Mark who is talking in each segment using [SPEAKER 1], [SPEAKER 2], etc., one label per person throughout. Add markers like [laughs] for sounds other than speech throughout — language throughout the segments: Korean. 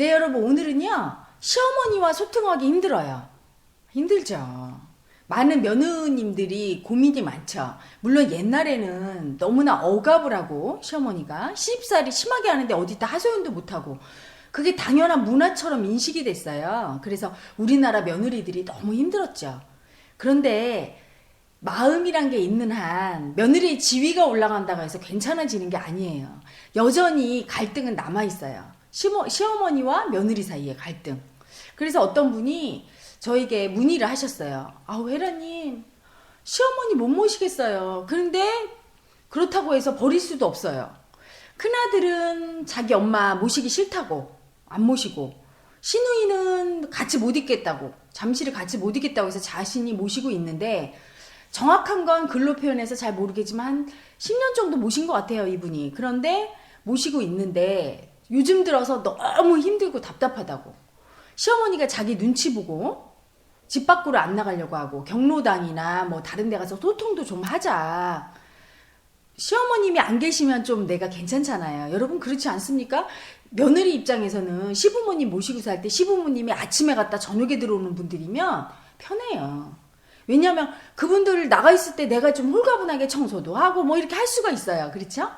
[SPEAKER 1] 네, 여러분, 오늘은요, 시어머니와 소통하기 힘들어요. 힘들죠. 많은 며느님들이 고민이 많죠. 물론 옛날에는 너무나 억압을 하고, 시어머니가 시집살이 심하게 하는데 어디다 하소연도 못하고, 그게 당연한 문화처럼 인식이 됐어요. 그래서 우리나라 며느리들이 너무 힘들었죠. 그런데 마음이란 게 있는 한 며느리의 지위가 올라간다고 해서 괜찮아지는 게 아니에요. 여전히 갈등은 남아 있어요. 시모, 시어머니와 며느리 사이의 갈등. 그래서 어떤 분이 저에게 문의를 하셨어요. 아우 혜라님 시어머니 못 모시겠어요. 그런데 그렇다고 해서 버릴 수도 없어요. 큰아들은 자기 엄마 모시기 싫다고 안 모시고 시누이는 같이 못 있겠다고 잠시를 같이 못 있겠다고 해서 자신이 모시고 있는데 정확한 건 글로 표현해서 잘 모르겠지만 한 10년 정도 모신 것 같아요 이분이 그런데 모시고 있는데 요즘 들어서 너무 힘들고 답답하다고 시어머니가 자기 눈치 보고 집 밖으로 안 나가려고 하고 경로당이나 뭐 다른 데 가서 소통도 좀 하자 시어머님이 안 계시면 좀 내가 괜찮잖아요. 여러분 그렇지 않습니까? 며느리 입장에서는 시부모님 모시고 살 때 시부모님이 아침에 갔다 저녁에 들어오는 분들이면 편해요. 왜냐하면 그분들 나가 있을 때 내가 좀 홀가분하게 청소도 하고 뭐 이렇게 할 수가 있어요. 그렇죠?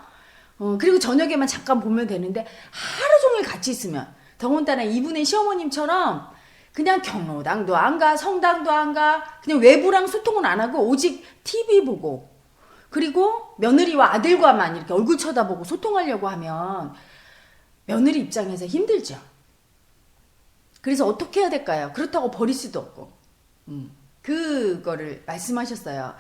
[SPEAKER 1] 어, 그리고 저녁에만 잠깐 보면 되는데 하루 종일 같이 있으면 더군다나 이분의 시어머님처럼 그냥 경로당도 안 가, 성당도 안 가, 그냥 외부랑 소통은 안 하고 오직 TV 보고 그리고 며느리와 아들과만 이렇게 얼굴 쳐다보고 소통하려고 하면 며느리 입장에서 힘들죠. 그래서 어떻게 해야 될까요? 그렇다고 버릴 수도 없고. 음, 그거를 말씀하셨어요.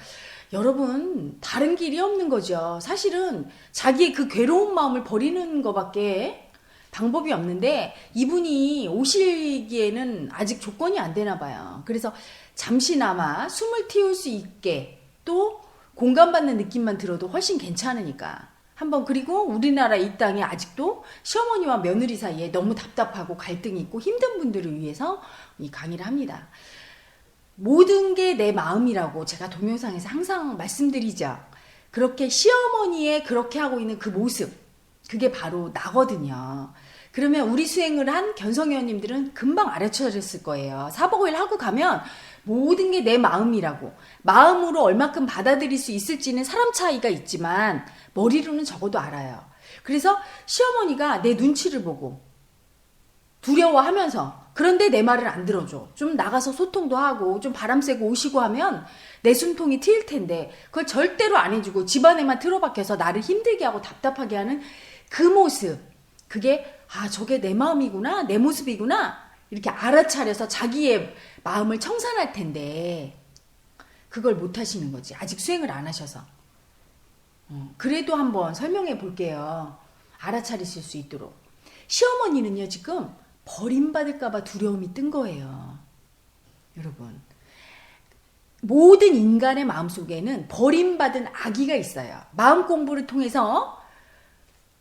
[SPEAKER 1] 여러분, 다른 길이 없는 거죠. 사실은 자기의 그 괴로운 마음을 버리는 것밖에 방법이 없는데 이분이 오시기에는 아직 조건이 안 되나 봐요. 그래서 잠시나마 숨을 틔울 수 있게 또 공감받는 느낌만 들어도 훨씬 괜찮으니까. 한번 그리고 우리나라 이 땅에 아직도 시어머니와 며느리 사이에 너무 답답하고 갈등이 있고 힘든 분들을 위해서 이 강의를 합니다. 모든 게 내 마음이라고 제가 동영상에서 항상 말씀드리죠. 그렇게 시어머니의 그렇게 하고 있는 그 모습, 그게 바로 나거든요. 그러면 우리 수행을 한 견성회원님들은 금방 알아차렸을 거예요. 사복을 하고 가면 모든 게 내 마음이라고. 마음으로 얼마큼 받아들일 수 있을지는 사람 차이가 있지만 머리로는 적어도 알아요. 그래서 시어머니가 내 눈치를 보고 두려워하면서 그런데 내 말을 안 들어줘. 좀 나가서 소통도 하고 좀 바람 쐬고 오시고 하면 내 숨통이 트일 텐데 그걸 절대로 안 해주고 집안에만 틀어박혀서 나를 힘들게 하고 답답하게 하는 그 모습. 그게 아 저게 내 마음이구나 내 모습이구나 이렇게 알아차려서 자기의 마음을 청산할 텐데 그걸 못 하시는 거지. 아직 수행을 안 하셔서. 어, 그래도 한번 설명해 볼게요. 알아차리실 수 있도록. 시어머니는요, 지금 버림받을까봐 두려움이 뜬 거예요. 여러분. 모든 인간의 마음 속에는 버림받은 아기가 있어요. 마음 공부를 통해서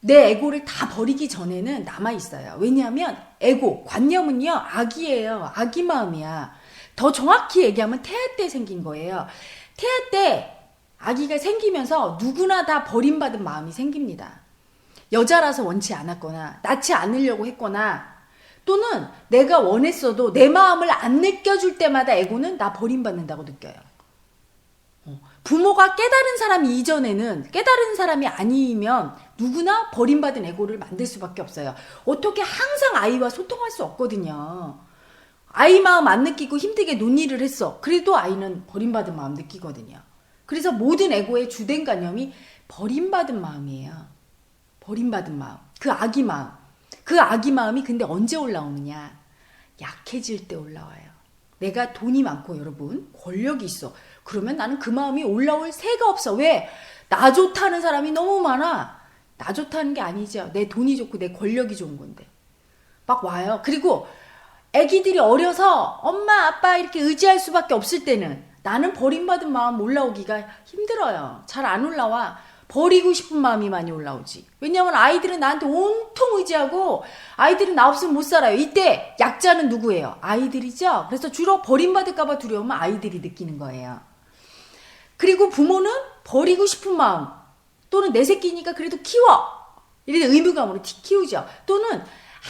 [SPEAKER 1] 내 에고를 다 버리기 전에는 남아 있어요. 왜냐하면 에고, 관념은요, 아기예요. 아기 마음이야. 더 정확히 얘기하면 태아 때 생긴 거예요. 태아 때 아기가 생기면서 누구나 다 버림받은 마음이 생깁니다. 여자라서 원치 않았거나, 낳지 않으려고 했거나, 또는 내가 원했어도 내 마음을 안 느껴줄 때마다 에고는 나 버림받는다고 느껴요. 어, 부모가 깨달은 사람이 이전에는 깨달은 사람이 아니면 누구나 버림받은 에고를 만들 수밖에 없어요. 어떻게 항상 아이와 소통할 수 없거든요. 아이 마음 안 느끼고 힘들게 논의를 했어. 그래도 아이는 버림받은 마음 느끼거든요. 그래서 모든 에고의 주된 관념이 버림받은 마음이에요. 버림받은 마음. 그 아기 마음. 그 아기 마음이 근데 언제 올라오느냐? 약해질 때 올라와요. 내가 돈이 많고 여러분 권력이 있어. 그러면 나는 그 마음이 올라올 새가 없어. 왜? 나 좋다는 사람이 너무 많아. 나 좋다는 게 아니죠. 내 돈이 좋고 내 권력이 좋은 건데. 막 와요. 그리고 아기들이 어려서 엄마 아빠 이렇게 의지할 수밖에 없을 때는 나는 버림받은 마음 올라오기가 힘들어요. 잘 안 올라와. 버리고 싶은 마음이 많이 올라오지. 왜냐면 아이들은 나한테 온통 의지하고 아이들은 나 없으면 못 살아요. 이때 약자는 누구예요? 아이들이죠. 그래서 주로 버림받을까봐 두려우면 아이들이 느끼는 거예요. 그리고 부모는 버리고 싶은 마음 또는 내 새끼니까 그래도 키워. 이래 의무감으로 키우죠. 또는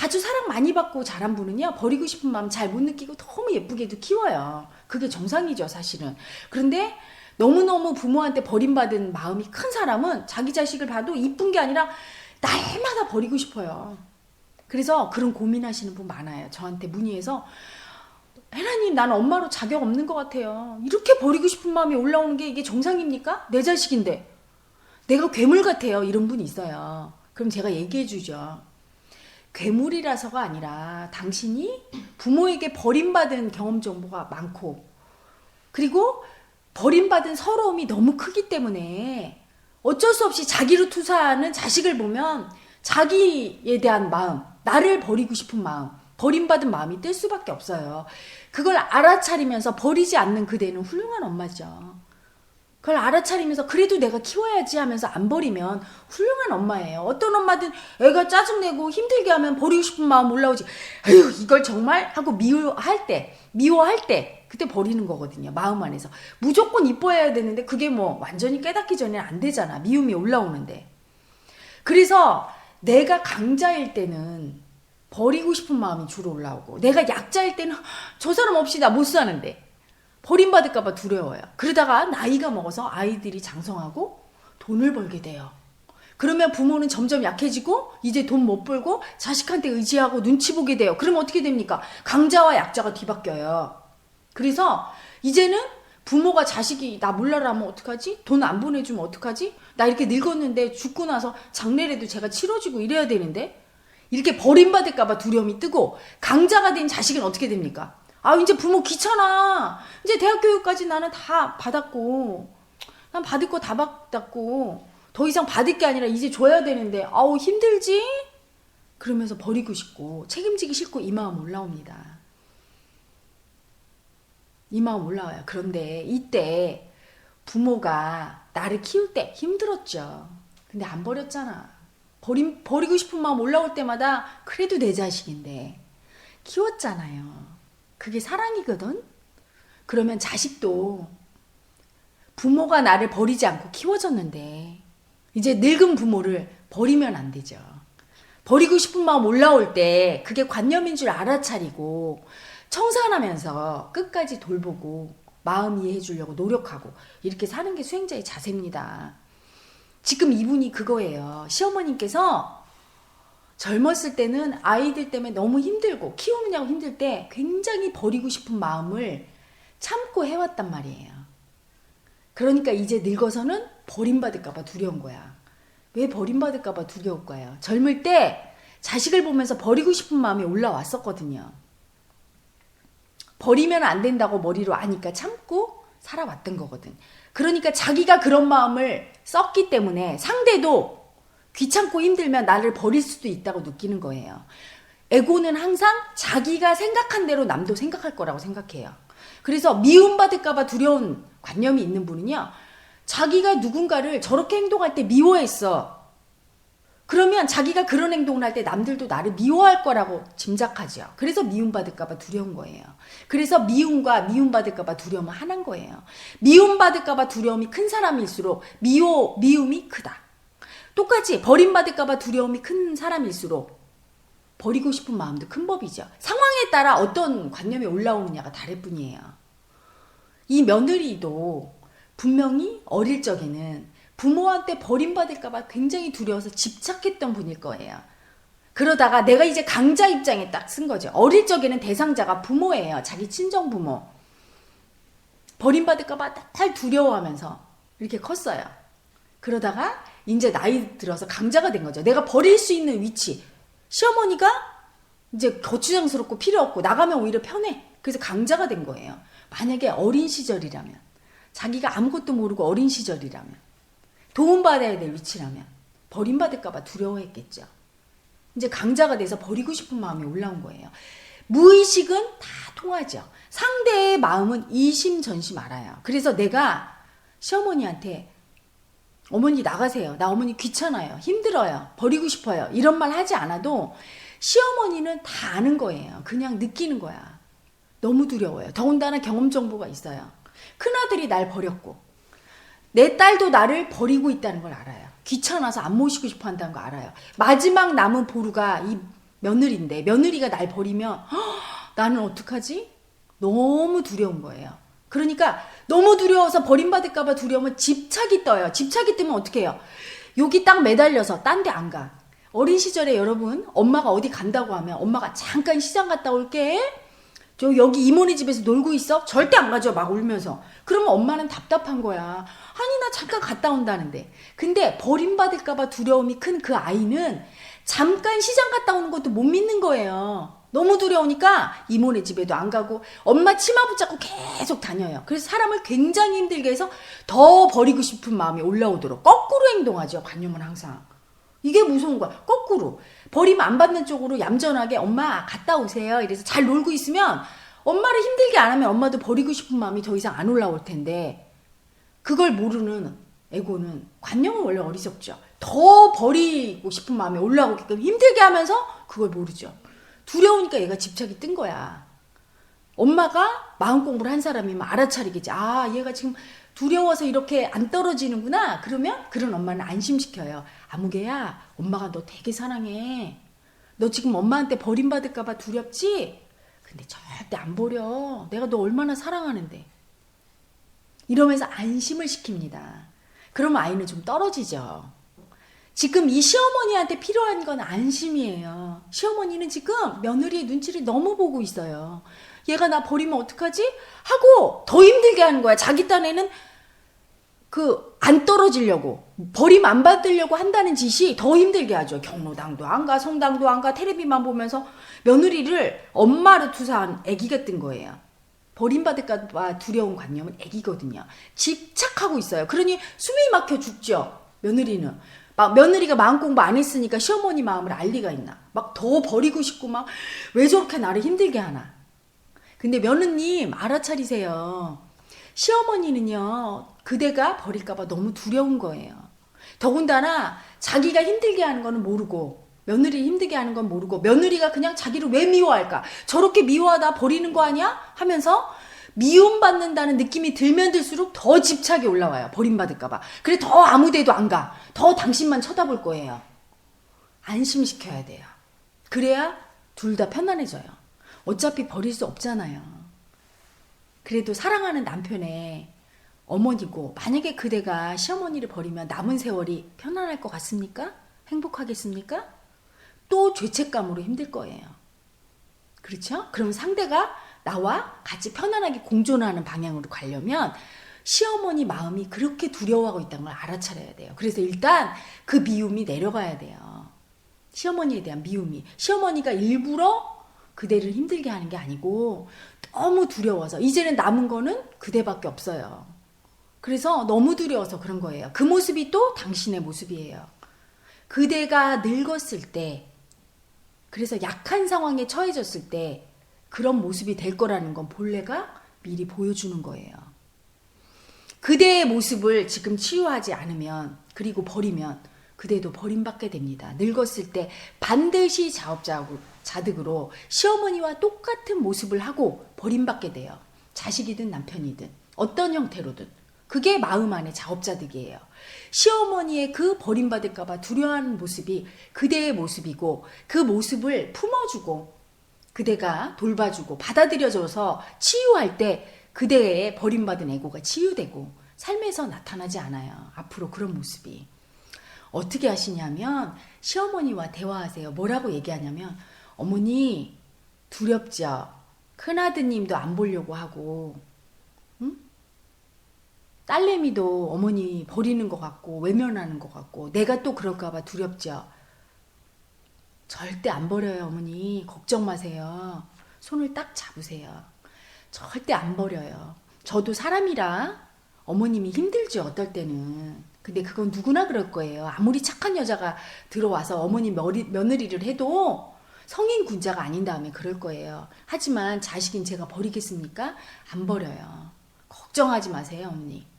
[SPEAKER 1] 아주 사랑 많이 받고 자란 분은요, 버리고 싶은 마음 잘 못 느끼고 너무 예쁘게도 키워요. 그게 정상이죠, 사실은. 그런데 너무너무 부모한테 버림받은 마음이 큰 사람은 자기 자식을 봐도 이쁜 게 아니라 날마다 버리고 싶어요. 그래서 그런 고민하시는 분 많아요. 저한테 문의해서 혜라님, 난 엄마로 자격 없는 것 같아요. 이렇게 버리고 싶은 마음이 올라오는 게 이게 정상입니까? 내 자식인데. 내가 괴물 같아요. 이런 분이 있어요. 그럼 제가 얘기해 주죠. 괴물이라서가 아니라 당신이 부모에게 버림받은 경험 정보가 많고 그리고 버림받은 서러움이 너무 크기 때문에 어쩔 수 없이 자기로 투사하는 자식을 보면 자기에 대한 마음, 나를 버리고 싶은 마음, 버림받은 마음이 뜰 수밖에 없어요. 그걸 알아차리면서 버리지 않는 그대는 훌륭한 엄마죠. 그걸 알아차리면서 그래도 내가 키워야지 하면서 안 버리면 훌륭한 엄마예요. 어떤 엄마든 애가 짜증내고 힘들게 하면 버리고 싶은 마음 올라오지. 아유, 이걸 정말 하고 미워할 때, 미워할 때, 그때 버리는 거거든요. 마음 안에서. 무조건 이뻐해야 되는데 그게 뭐 완전히 깨닫기 전에는 안 되잖아. 미움이 올라오는데. 그래서 내가 강자일 때는 버리고 싶은 마음이 주로 올라오고 내가 약자일 때는 저 사람 없이 나 못 사는데 버림받을까봐 두려워요. 그러다가 나이가 먹어서 아이들이 장성하고 돈을 벌게 돼요. 그러면 부모는 점점 약해지고 이제 돈 못 벌고 자식한테 의지하고 눈치 보게 돼요. 그러면 어떻게 됩니까? 강자와 약자가 뒤바뀌어요. 그래서 이제는 부모가 자식이 나 몰라라 하면 어떡하지? 돈 안 보내주면 어떡하지? 나 이렇게 늙었는데 죽고 나서 장례라도 제가 치러지고 이래야 되는데 이렇게 버림받을까봐 두려움이 뜨고 강자가 된 자식은 어떻게 됩니까? 아 이제 부모 귀찮아. 이제 대학 교육까지 나는 다 받았고 난 받을 거 다 받았고 더 이상 받을 게 아니라 이제 줘야 되는데 아우 힘들지? 그러면서 버리고 싶고 책임지기 싫고 이 마음 올라옵니다. 이 마음 올라와요. 그런데 이때 부모가 나를 키울 때 힘들었죠. 근데 안 버렸잖아. 버림, 버리고 싶은 마음 올라올 때마다 그래도 내 자식인데 키웠잖아요. 그게 사랑이거든? 그러면 자식도 부모가 나를 버리지 않고 키워줬는데 이제 늙은 부모를 버리면 안 되죠. 버리고 싶은 마음 올라올 때 그게 관념인 줄 알아차리고 청산하면서 끝까지 돌보고 마음 이해해 주려고 노력하고 이렇게 사는 게 수행자의 자세입니다. 지금 이분이 그거예요. 시어머님께서 젊었을 때는 아이들 때문에 너무 힘들고 키우느냐고 힘들 때 굉장히 버리고 싶은 마음을 참고 해왔단 말이에요. 그러니까 이제 늙어서는 버림받을까봐 두려운 거야. 왜 버림받을까봐 두려울 거예요? 젊을 때 자식을 보면서 버리고 싶은 마음이 올라왔었거든요. 버리면 안 된다고 머리로 아니까 참고 살아왔던 거거든. 그러니까 자기가 그런 마음을 썼기 때문에 상대도 귀찮고 힘들면 나를 버릴 수도 있다고 느끼는 거예요. 에고는 항상 자기가 생각한 대로 남도 생각할 거라고 생각해요. 그래서 미움받을까봐 두려운 관념이 있는 분은요, 자기가 누군가를 저렇게 행동할 때 미워했어. 그러면 자기가 그런 행동을 할 때 남들도 나를 미워할 거라고 짐작하죠. 그래서 미움받을까봐 두려운 거예요. 그래서 미움과 미움받을까봐 두려움은 하나인 거예요. 미움받을까봐 두려움이 큰 사람일수록 미워, 미움이 크다. 똑같이 버림받을까봐 두려움이 큰 사람일수록 버리고 싶은 마음도 큰 법이죠. 상황에 따라 어떤 관념이 올라오느냐가 다를 뿐이에요. 이 며느리도 분명히 어릴 적에는 부모한테 버림받을까봐 굉장히 두려워서 집착했던 분일 거예요. 그러다가 내가 이제 강자 입장에 딱 쓴 거죠. 어릴 적에는 대상자가 부모예요. 자기 친정 부모. 버림받을까봐 딱 두려워하면서 이렇게 컸어요. 그러다가 이제 나이 들어서 강자가 된 거죠. 내가 버릴 수 있는 위치. 시어머니가 이제 거추장스럽고 필요 없고 나가면 오히려 편해. 그래서 강자가 된 거예요. 만약에 어린 시절이라면 자기가 아무것도 모르고 어린 시절이라면 도움받아야 될 위치라면 버림받을까봐 두려워했겠죠. 이제 강자가 돼서 버리고 싶은 마음이 올라온 거예요. 무의식은 다 통하죠. 상대의 마음은 이심전심 알아요. 그래서 내가 시어머니한테 어머니 나가세요. 나 어머니 귀찮아요. 힘들어요. 버리고 싶어요. 이런 말 하지 않아도 시어머니는 다 아는 거예요. 그냥 느끼는 거야. 너무 두려워요. 더군다나 경험 정보가 있어요. 큰아들이 날 버렸고 내 딸도 나를 버리고 있다는 걸 알아요. 귀찮아서 안 모시고 싶어 한다는 거 알아요. 마지막 남은 보루가 이 며느리인데 며느리가 날 버리면 "헉, 나는 어떡하지? 너무 두려운 거예요. 그러니까 너무 두려워서 버림받을까 봐 두려우면 집착이 떠요. 집착이 뜨면 어떻게 해요? 여기 딱 매달려서 딴 데 안 가. 어린 시절에 여러분 엄마가 어디 간다고 하면 엄마가 잠깐 시장 갔다 올게. 저 여기 이모네 집에서 놀고 있어? 절대 안 가죠. 막 울면서. 그러면 엄마는 답답한 거야. 아니 나 잠깐 갔다 온다는데. 근데 버림받을까봐 두려움이 큰 그 아이는 잠깐 시장 갔다 오는 것도 못 믿는 거예요. 너무 두려우니까 이모네 집에도 안 가고 엄마 치마 붙잡고 계속 다녀요. 그래서 사람을 굉장히 힘들게 해서 더 버리고 싶은 마음이 올라오도록 거꾸로 행동하죠. 관념은 항상. 이게 무서운 거야. 거꾸로. 버림 안 받는 쪽으로 얌전하게 엄마 갔다 오세요. 이래서 잘 놀고 있으면 엄마를 힘들게 안 하면 엄마도 버리고 싶은 마음이 더 이상 안 올라올 텐데 그걸 모르는 에고는 관념은 원래 어리석죠. 더 버리고 싶은 마음이 올라오게끔 힘들게 하면서 그걸 모르죠. 두려우니까 얘가 집착이 뜬 거야. 엄마가 마음 공부를 한 사람이면 알아차리겠지. 아, 얘가 지금 두려워서 이렇게 안 떨어지는구나. 그러면 그런 엄마는 안심시켜요. 아무개야, 엄마가 너 되게 사랑해. 너 지금 엄마한테 버림받을까봐 두렵지? 근데 절대 안 버려. 내가 너 얼마나 사랑하는데. 이러면서 안심을 시킵니다. 그러면 아이는 좀 떨어지죠. 지금 이 시어머니한테 필요한 건 안심이에요. 시어머니는 지금 며느리의 눈치를 너무 보고 있어요. 얘가 나 버리면 어떡하지? 하고 더 힘들게 하는 거야. 자기 딴에는 그 안 떨어지려고 버림 안 받으려고 한다는 짓이 더 힘들게 하죠. 경로당도 안 가, 성당도 안 가, 테레비만 보면서 며느리를 엄마로 투사한 아기 같은 거예요. 버림받을까봐 두려운 관념은 애기거든요. 집착하고 있어요. 그러니 숨이 막혀 죽죠. 며느리는. 막 며느리가 마음 공부 안 했으니까 시어머니 마음을 알 리가 있나. 막 더 버리고 싶고 막 왜 저렇게 나를 힘들게 하나. 근데 며느님 알아차리세요. 시어머니는요. 그대가 버릴까봐 너무 두려운 거예요. 더군다나 자기가 힘들게 하는 거는 모르고 며느리 힘들게 하는 건 모르고 며느리가 그냥 자기를 왜 미워할까? 저렇게 미워하다 버리는 거 아니야? 하면서 미움받는다는 느낌이 들면 들수록 더 집착이 올라와요. 버림받을까봐. 그래 더 아무 데도 안 가. 더 당신만 쳐다볼 거예요. 안심시켜야 돼요. 그래야 둘 다 편안해져요. 어차피 버릴 수 없잖아요. 그래도 사랑하는 남편의 어머니고 만약에 그대가 시어머니를 버리면 남은 세월이 편안할 것 같습니까? 행복하겠습니까? 또 죄책감으로 힘들 거예요. 그렇죠? 그럼 상대가 나와 같이 편안하게 공존하는 방향으로 가려면 시어머니 마음이 그렇게 두려워하고 있다는 걸 알아차려야 돼요. 그래서 일단 그 미움이 내려가야 돼요. 시어머니에 대한 미움이. 시어머니가 일부러 그대를 힘들게 하는 게 아니고 너무 두려워서 이제는 남은 거는 그대밖에 없어요. 그래서 너무 두려워서 그런 거예요. 그 모습이 또 당신의 모습이에요. 그대가 늙었을 때, 그래서 약한 상황에 처해졌을 때 그런 모습이 될 거라는 건 본래가 미리 보여주는 거예요. 그대의 모습을 지금 치유하지 않으면, 그리고 버리면, 그대도 버림받게 됩니다. 늙었을 때 반드시 자업자득으로 시어머니와 똑같은 모습을 하고 버림받게 돼요. 자식이든 남편이든 어떤 형태로든 그게 마음 안에 자업자득이에요. 시어머니의 그 버림받을까봐 두려워하는 모습이 그대의 모습이고 그 모습을 품어주고 그대가 돌봐주고 받아들여줘서 치유할 때 그대의 버림받은 에고가 치유되고 삶에서 나타나지 않아요. 앞으로 그런 모습이. 어떻게 하시냐면 시어머니와 대화하세요. 뭐라고 얘기하냐면 어머니 두렵죠. 큰아드님도 안 보려고 하고 응? 딸내미도 어머니 버리는 것 같고 외면하는 것 같고 내가 또 그럴까봐 두렵죠. 절대 안 버려요 어머니 걱정 마세요. 손을 딱 잡으세요. 절대 안 버려요. 저도 사람이라 어머님이 힘들죠 어떨 때는. 근데 그건 누구나 그럴 거예요. 아무리 착한 여자가 들어와서 어머니 머리, 며느리를 해도 성인 군자가 아닌 다음에 그럴 거예요. 하지만 자식인 제가 버리겠습니까? 안 버려요. 걱정하지 마세요, 어머니.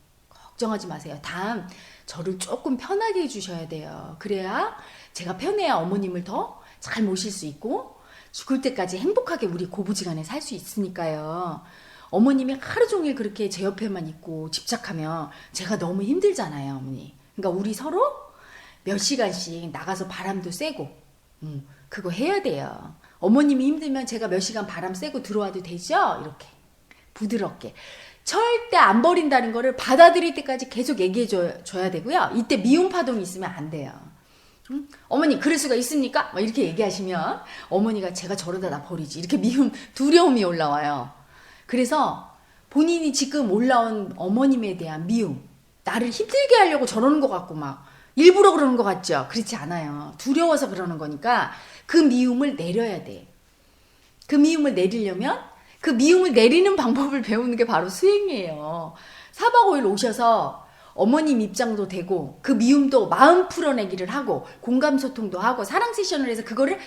[SPEAKER 1] 걱정하지 마세요. 다음 저를 조금 편하게 해주셔야 돼요. 그래야 제가 편해야 어머님을 더 잘 모실 수 있고 죽을 때까지 행복하게 우리 고부지간에 살 수 있으니까요. 어머님이 하루 종일 그렇게 제 옆에만 있고 집착하면 제가 너무 힘들잖아요, 어머니. 그러니까 우리 서로 몇 시간씩 나가서 바람도 쐬고, 음, 그거 해야 돼요. 어머님이 힘들면 제가 몇 시간 바람 쐬고 들어와도 되죠? 이렇게. 부드럽게. 절대 안 버린다는 거를 받아들일 때까지 계속 얘기해 줘, 줘야 되고요. 이때 미움 파동이 있으면 안 돼요. 음? 어머니 그럴 수가 있습니까? 막 이렇게 얘기하시면 어머니가 제가 저러다 나 버리지 이렇게 미움 두려움이 올라와요. 그래서 본인이 지금 올라온 어머님에 대한 미움 나를 힘들게 하려고 저러는 것 같고 막 일부러 그러는 것 같죠? 그렇지 않아요. 두려워서 그러는 거니까 그 미움을 내려야 돼. 그 미움을 내리려면 그 미움을 내리는 방법을 [laughs] 배우는 게 바로 수행이에요. 4박 5일 오셔서 어머님 입장도 되고 그 미움도 마음 풀어내기를 하고 공감 소통도 하고 사랑 세션을 해서 그거를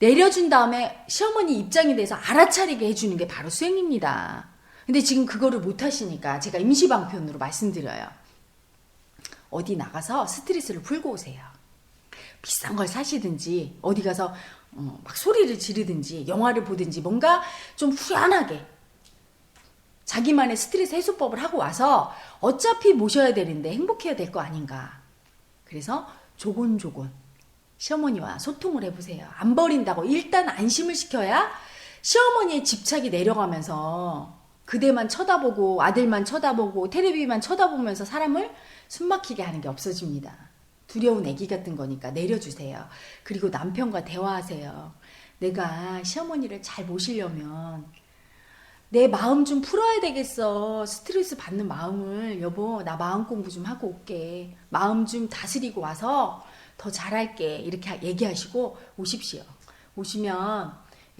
[SPEAKER 1] 내려준 다음에 시어머니 입장에 대해서 알아차리게 해주는 게 바로 수행입니다. 근데 지금 그거를 못 하시니까 제가 임시방편으로 말씀드려요. 어디 나가서 스트레스를 풀고 오세요. 비싼 걸 사시든지 어디 가서 어, 막 소리를 지르든지 영화를 보든지 뭔가 좀 후련하게 자기만의 스트레스 해소법을 하고 와서 어차피 모셔야 되는데 행복해야 될 거 아닌가. 그래서 조곤조곤 시어머니와 소통을 해보세요. 안 버린다고 일단 안심을 시켜야 시어머니의 집착이 내려가면서 그대만 쳐다보고 아들만 쳐다보고 테레비만 쳐다보면서 사람을 숨막히게 하는 게 없어집니다. 두려운 애기 같은 거니까 내려주세요. 그리고 남편과 대화하세요. 내가 시어머니를 잘 모시려면 내 마음 좀 풀어야 되겠어. 스트레스 받는 마음을 여보 나 마음 공부 좀 하고 올게. 마음 좀 다스리고 와서 더 잘할게. 이렇게 얘기하시고 오십시오. 오시면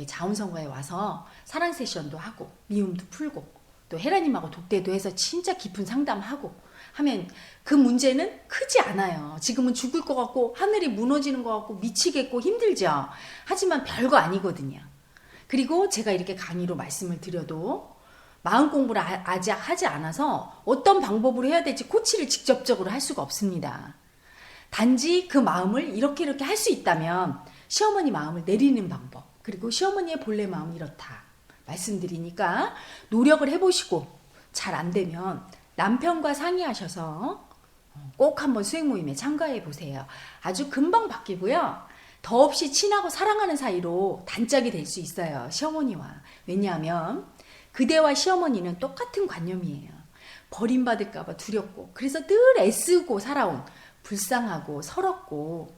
[SPEAKER 1] 자원성가에 와서 사랑 세션도 하고 미움도 풀고 또 헤라님하고 독대도 해서 진짜 깊은 상담하고 하면 그 문제는 크지 않아요. 지금은 죽을 것 같고 하늘이 무너지는 것 같고 미치겠고 힘들죠. 하지만 별거 아니거든요. 그리고 제가 이렇게 강의로 말씀을 드려도 마음 공부를 아- 아직 하지 않아서 어떤 방법으로 해야 될지 코치를 직접적으로 할 수가 없습니다. 단지 그 마음을 이렇게 이렇게 할 수 있다면 시어머니 마음을 내리는 방법 그리고 시어머니의 본래 마음이 이렇다 말씀드리니까 노력을 해보시고 잘 안 되면 남편과 상의하셔서 꼭 한번 수행 모임에 참가해 보세요. 아주 금방 바뀌고요. 더없이 친하고 사랑하는 사이로 단짝이 될 수 있어요. 시어머니와. 왜냐하면 그대와 시어머니는 똑같은 관념이에요. 버림받을까봐 두렵고, 그래서 늘 애쓰고 살아온 불쌍하고 서럽고,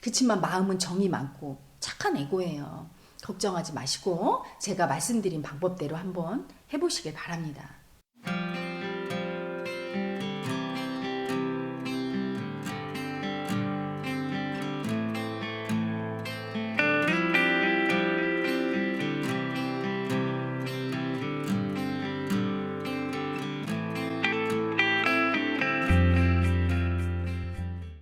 [SPEAKER 1] 그치만 마음은 정이 많고 착한 애고예요. 걱정하지 마시고 제가 말씀드린 방법대로 한번 해보시길 바랍니다.